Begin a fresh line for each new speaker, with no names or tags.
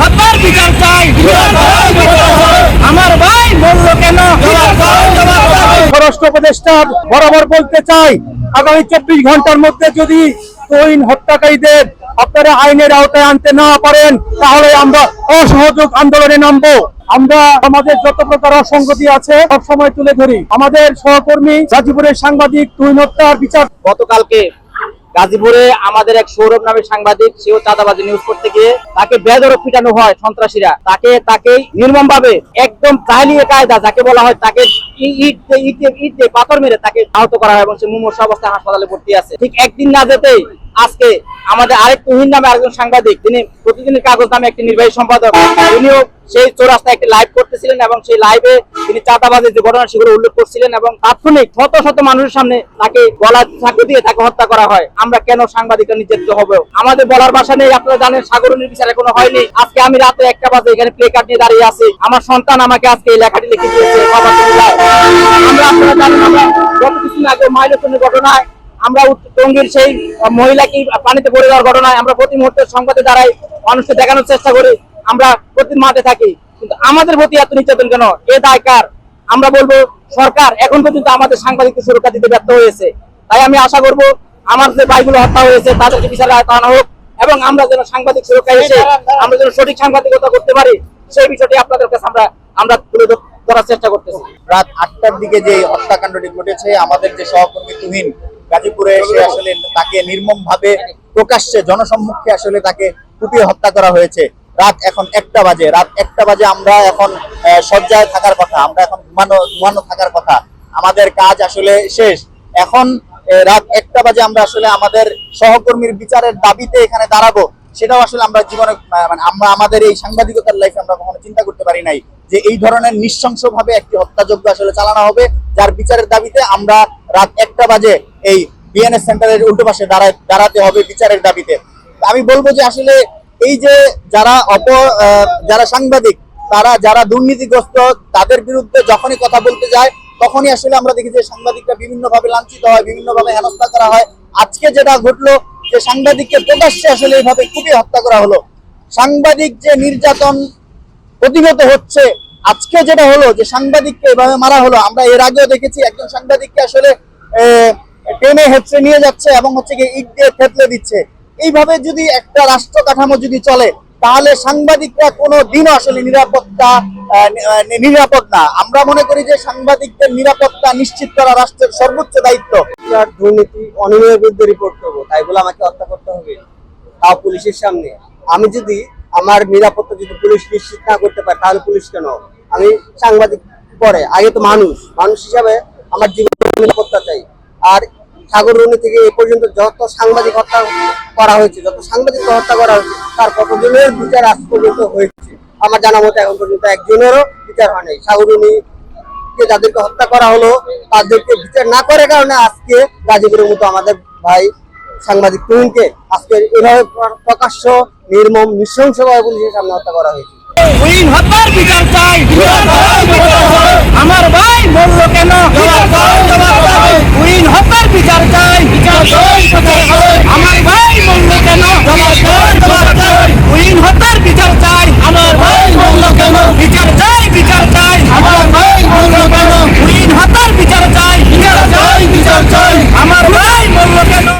হত্যার বিচার চাই। আমার ভাই বলল কেন?
স্বরাষ্ট্র উপদেষ্টা বরাবর বলতে চাই আগামী চব্বিশ ঘণ্টার মধ্যে যদি তৈন হত্যাকারীদের আপনারা আইনের আওতায় আনতে না পারেন তাহলে আমরা অসহযোগ আন্দোলনে নামবো। আমরা আমাদের যত প্রকার অসঙ্গতি আছে সব সময় তুলে ধরি। আমাদের সহকর্মী গাজীপুরের সাংবাদিক তুইন হত্যার বিচার
গতকালকে গাজীপুরে আমাদের এক সৌরভ নামের সাংবাদিক, সেও চাঁদাবাজি নিউজ করতে গিয়ে তাকে বেদরক পিটানো হয় সন্ত্রাসীরা। তাকে তাকে নির্মম ভাবে একদম চালিয়ে কায়দা যাকে বলা হয় তাকে ইট পাথর মেরে তাকে আহত করা হয় এবং সে মুমূর্ষ অবস্থায় হাসপাতালে ভর্তি আছে। ঠিক একদিন না যেতেই আজকে আমাদের আরেক তুহিন নামে আরেকজন সাংবাদিক, তিনি প্রতিদিনের কাগজ নামে একটি নির্বাহী সম্পাদক, তিনিও সেই চৌরাস্তায় একটি লাইভ করতেছিলেন এবং সেই লাইভে তিনি চাঁদাবাজির যে ঘটনা সেগুলো উল্লেখ করছিলেন এবং তাৎক্ষণিক শত শত মানুষের সামনে তাকে গলা চাকু দিয়ে তাকে হত্যা করা হয়। আমরা কেন সাংবাদিকরা নির্যাতিত হবে? আমাদের বলার ভাষা নেই, আপনারা জানেন সাগরণীর বিচার এখনও হয়নি। আজকে আমি রাতে একটা বাজে এখানে প্লে কার্ড নিয়ে দাঁড়িয়ে আছি। আমার সন্তান আমাকে আজকে এই লেখাটি লিখে দিয়েছে। আমরা আপনারা জানেন, আমরা গত কিছুদিন আগে ঘটনায়, আমরা টঙ্গীর সেই মহিলা কি পানিতে পড়ে যাওয়ার ঘটনায় আমরা প্রতি মুহূর্তে সংবাদে দাঁড়াই, মানুষকে দেখানোর চেষ্টা করি। আমরা প্রতি মাঠে থাকি, কিন্তু আমাদের প্রতি এত নির্যাতন কেন? এ দায় কার? আমরা বলব, সরকার এখন পর্যন্ত আমাদের সাংবাদিককে সুরক্ষা দিতে ব্যর্থ হয়েছে। তাই আমি আশা করব, আমার যে ভাইগুলো হত্যা হয়েছে, তাদেরকে বিচারে আনা হোক, এবং আমরা যেন সাংবাদিক সুরক্ষা এসে আমরা যেন সঠিক সাংবাদিকতা করতে পারি, সেই বিষয়টি আপনাদের কাছে আমরা আমরা তুলে ধরার চেষ্টা করতেছি।
রাত আটটার দিকে যে হত্যাকাণ্ডটি ঘটেছে, আমাদের যে সহকর্মী তুহিন গাজীপুরে এসে আসলে তাকে নির্মম ভাবে প্রকাশ্যে, জনসম্মুখে আসলে তাকে কুপিয়ে হত্যা করা হয়েছে। রাত এখন একটা বাজে, রাত একটা বাজে আমরা এখন শয্যায় থাকার কথা, আমরা এখন ঘুমানো ঘুমানো থাকার কথা। আমাদের কাজ আসলে শেষ। এখন রাত একটা বাজে আমরা আসলে আমাদের সহকর্মীর বিচারের দাবিতে এখানে দাঁড়াবো। সেটাও আসলে আমরা জীবনে মানে আমরা, আমাদের এই সাংবাদিকতার লাইফে আমরা কখনো চিন্তা করতে পারি নাই যে এই ধরনের নৃশংস ভাবে একটি হত্যাযজ্ঞ আসলে চালানো হবে, যার বিচারের দাবিতে আমরা রাত একটা বাজে এই বিএনএস সেন্টারের উল্টো পাশে দাঁড়ায়, দাঁড়াতে হবে বিচারের দাবিতে। আমি বলব যে আসলে এই যে যারা অপ যারা সাংবাদিক, তারা যারা দুর্নীতিগ্রস্ত, তাদের বিরুদ্ধে যখনই কথা বলতে যায়, তখনই আসলে আমরা দেখি যে সাংবাদিকরা বিভিন্ন ভাবে লাঞ্ছিত হয় বিভিন্ন ভাবে হেনস্থা করা হয়। আজকে যেটা ঘটলো, যে সাংবাদিককে প্রকাশ্যে আসলে এইভাবে খুবই হত্যা করা হলো। সাংবাদিক যে নির্যাতন প্রতিহত হচ্ছে, আজকে যেটা হলো, যে সাংবাদিককে এভাবে মারা হলো, আমরা এর আগেও দেখেছি, একজন সাংবাদিককে আসলে টেনে হেঁচড়ে নিয়ে যাচ্ছে এবং হচ্ছে কি ইট দিয়ে থেতলে দিচ্ছে। এইভাবে যদি একটা রাষ্ট্র কাঠামো যদি চলে, তাহলে সাংবাদিকরা কোনো দিন আসলে নিরাপত্তা নিরাপদ না। আমরা মনে করি যে সাংবাদিকদের নিরাপত্তা নিশ্চিত করা রাষ্ট্রের সর্বোচ্চ দায়িত্ব।
দুর্নীতি, অনিয়মের বিরুদ্ধে রিপোর্ট করব। তাই বলে আমাকে হত্যা করতে হবে? তাও পুলিশের সামনে। আমি যদি আমার নিরাপত্তা যদি পুলিশ নিশ্চিত না করতে পারে, তাহলে পুলিশ কেন? আমি সাংবাদিক পরে, আগে তো মানুষ। মানুষ হিসাবে আমার জীবন নিরাপত্তা চাই। আর সাগররণী থেকে এ পর্যন্ত যত সাংবাদিক হত্যা করা হয়েছে, যত সাংবাদিক হত্যা করা হয়েছে, তার কতজনের বিচার আজ পর্যন্ত হয়েছে? আমার জানা মতো এখন পর্যন্ত একজনেরও বিচার হয় নাই। সাগররণী যে যাদেরকে হত্যা করা হলো, তাদেরকে বিচার না করার কারণে আজকে গাজীপুরের মতো আমাদের ভাই সাংবাদিক তুহিনকে আজকে এভাবে প্রকাশ্য, নির্মম, নৃশংসভাবে পুলিশের সামনে হত্যা করা হয়েছে।
আমার আমার ভাই মন্দ কেন? উইন হত্যার বিচার